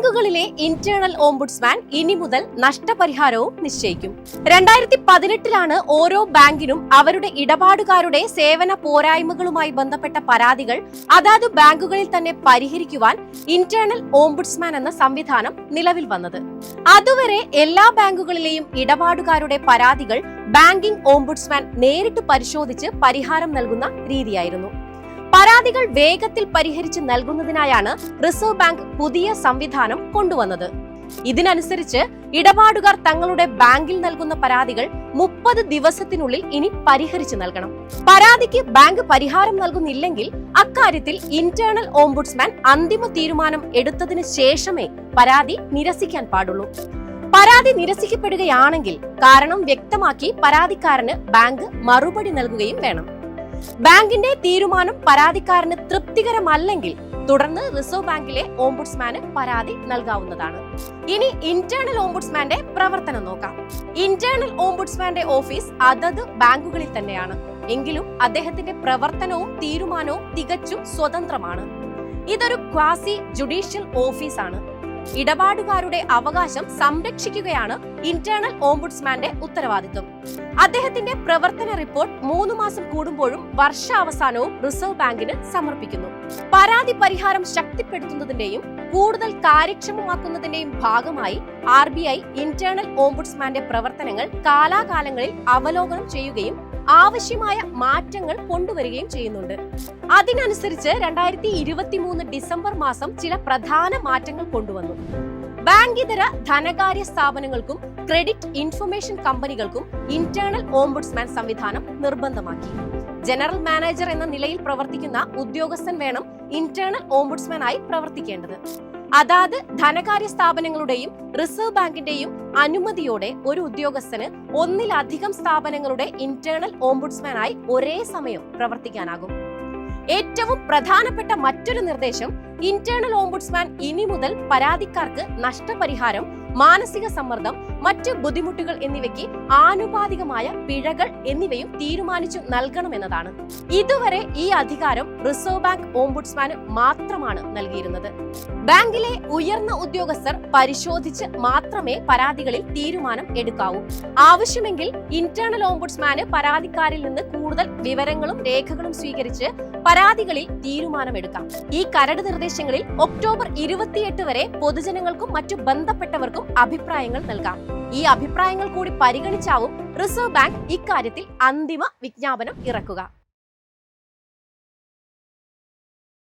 ബാങ്കുകളിലെ internal ombudsman ഇനി മുതൽ നഷ്ടപരിഹാരവും നിശ്ചയിക്കും. രണ്ടായിരത്തി പതിനെട്ടിലാണ് ഓരോ ബാങ്കിനും അവരുടെ ഇടപാടുകാരുടെ സേവന പോരായ്മകളുമായി ബന്ധപ്പെട്ട പരാതികൾ അതാത് ബാങ്കുകളിൽ തന്നെ പരിഹരിക്കുവാൻ ഇന്റേണൽ ഓംബുഡ്സ്മാൻ എന്ന സംവിധാനം നിലവിൽ വന്നത്. അതുവരെ എല്ലാ ബാങ്കുകളിലെയും ഇടപാടുകാരുടെ പരാതികൾ ബാങ്കിംഗ് ഓംബുഡ്സ്മാൻ നേരിട്ട് പരിശോധിച്ച് പരിഹാരം നൽകുന്ന രീതിയായിരുന്നു. പരാതികൾ വേഗത്തിൽ പരിഹരിച്ച് നൽകുന്നതിനായാണ് റിസർവ് ബാങ്ക് പുതിയ സംവിധാനം കൊണ്ടുവന്നത്. ഇതിനനുസരിച്ച് ഇടപാടുകാർ തങ്ങളുടെ ബാങ്കിൽ നൽകുന്ന പരാതികൾ മുപ്പത് ദിവസത്തിനുള്ളിൽ ഇനി പരിഹരിച്ചു നൽകണം. പരാതിക്ക് ബാങ്ക് പരിഹാരം നൽകുന്നില്ലെങ്കിൽ അക്കാര്യത്തിൽ ഇന്റേണൽ ഓംബുഡ്സ്മാൻ അന്തിമ തീരുമാനം എടുത്തതിന് ശേഷമേ പരാതി നിരസിക്കാൻ പാടുള്ളൂ. പരാതി നിരസിക്കപ്പെടുകയാണെങ്കിൽ കാരണം വ്യക്തമാക്കി പരാതിക്കാരന് ബാങ്ക് മറുപടി നൽകുകയും വേണം. ബാങ്കിന്റെ തീരുമാനം പരാതിക്കാരന് തൃപ്തികരമല്ലെങ്കിൽ തുടർന്ന് റിസർവ് ബാങ്കിലെ ഓംബുഡ്സ്മാന് പരാതി നൽകാവുന്നതാണ്. ഇനി ഇന്റേണൽ ഓംബുഡ്സ്മാന്റെ പ്രവർത്തനം നോക്കാം. ഇന്റേണൽ ഓംബുഡ്സ്മാന്റെ ഓഫീസ് അതത് ബാങ്കുകളിൽ തന്നെയാണ്. എങ്കിലും അദ്ദേഹത്തിന്റെ പ്രവർത്തനവും തീരുമാനവും തികച്ചും സ്വതന്ത്രമാണ്. ഇതൊരു ക്വാസി ജുഡീഷ്യൽ ഓഫീസാണ്. ഇടപാടുകാരുടെ അവകാശം സംരക്ഷിക്കുകയാണ് ഇന്റേണൽ ഓംബുഡ്സ്മാന്റെ ഉത്തരവാദിത്വം. അദ്ദേഹത്തിന്റെ പ്രവർത്തന റിപ്പോർട്ട് മൂന്ന് മാസം കൂടുമ്പോഴും വർഷാവസാനവും റിസർവ് ബാങ്കിന് സമർപ്പിക്കുന്നു. പരാതി പരിഹാരം ശക്തിപ്പെടുത്തുന്നതിന്റെയും കൂടുതൽ കാര്യക്ഷമമാക്കുന്നതിന്റെയും ഭാഗമായി ആർ ബി ഐ ഇന്റേണൽ ഓംബുഡ്സ്മാന്റെ പ്രവർത്തനങ്ങൾ കാലാകാലങ്ങളിൽ അവലോകനം ചെയ്യുകയും ആവശ്യമായ മാറ്റങ്ങൾ കൊണ്ടുവരികയും ചെയ്യുന്നുണ്ട്. അതിനനുസരിച്ച് രണ്ടായിരത്തി ഇരുപത്തി മൂന്ന് ഡിസംബർ മാസം ചില പ്രധാന മാറ്റങ്ങൾ കൊണ്ടുവന്നു. ബാങ്കിതര ധനകാര്യ സ്ഥാപനങ്ങൾക്കും ക്രെഡിറ്റ് ഇൻഫർമേഷൻ കമ്പനികൾക്കും ഇന്റേണൽ ഓംബുഡ്സ്മാൻ സംവിധാനം നിർബന്ധമാക്കി. ജനറൽ മാനേജർ എന്ന നിലയിൽ പ്രവർത്തിക്കുന്ന ഉദ്യോഗസ്ഥൻ വേണം ഇന്റേണൽ ഓംബുഡ്സ്മാനായി പ്രവർത്തിക്കേണ്ടത്. അതാത് ധനകാര്യ സ്ഥാപനങ്ങളുടെയും റിസർവ് ബാങ്കിന്റെയും അനുമതിയോടെ ഒരു ഉദ്യോഗസ്ഥന് ഒന്നിലധികം സ്ഥാപനങ്ങളുടെ ഇന്റേണൽ ഓംബുഡ്സ്മാനായി ഒരേ സമയം പ്രവർത്തിക്കാനാകും. ഏറ്റവും പ്രധാനപ്പെട്ട മറ്റൊരു നിർദ്ദേശം ഇന്റേണൽ ഓംബുഡ്സ്മാൻ ഇനി മുതൽ പരാതിക്കാർക്ക് നഷ്ടപരിഹാരം മാനസിക സമ്മർദ്ദം മറ്റ് ബുദ്ധിമുട്ടുകൾ എന്നിവയ്ക്ക് ആനുപാതികമായ പിഴകൾ എന്നിവയും തീരുമാനിച്ചു നൽകണമെന്നതാണ്. ഇതുവരെ ഈ അധികാരം റിസർവ് ബാങ്ക് ഓംബുഡ്സ്മാന് മാത്രമാണ് നൽകിയിരുന്നത്. ബാങ്കിലെ ഉയർന്ന ഉദ്യോഗസ്ഥർ പരിശോധിച്ച് മാത്രമേ പരാതികളിൽ തീരുമാനം എടുക്കാവൂ. ആവശ്യമെങ്കിൽ ഇന്റേണൽ ഓംബുഡ്സ്മാന് പരാതിക്കാരിൽ നിന്ന് കൂടുതൽ വിവരങ്ങളും രേഖകളും സ്വീകരിച്ച് പരാതികളിൽ തീരുമാനമെടുക്കാം. ഈ കരട് നിർദ്ദേശങ്ങളിൽ ഒക്ടോബർ ഇരുപത്തിയെട്ട് വരെ പൊതുജനങ്ങൾക്കും മറ്റു ബന്ധപ്പെട്ടവർക്കും അഭിപ്രായങ്ങൾ നൽകാം. ഈ അഭിപ്രായങ്ങൾ കൂടി പരിഗണിച്ചാവും റിസർവ് ബാങ്ക് ഇക്കാര്യത്തിൽ അന്തിമ വിജ്ഞാപനം ഇറക്കുക.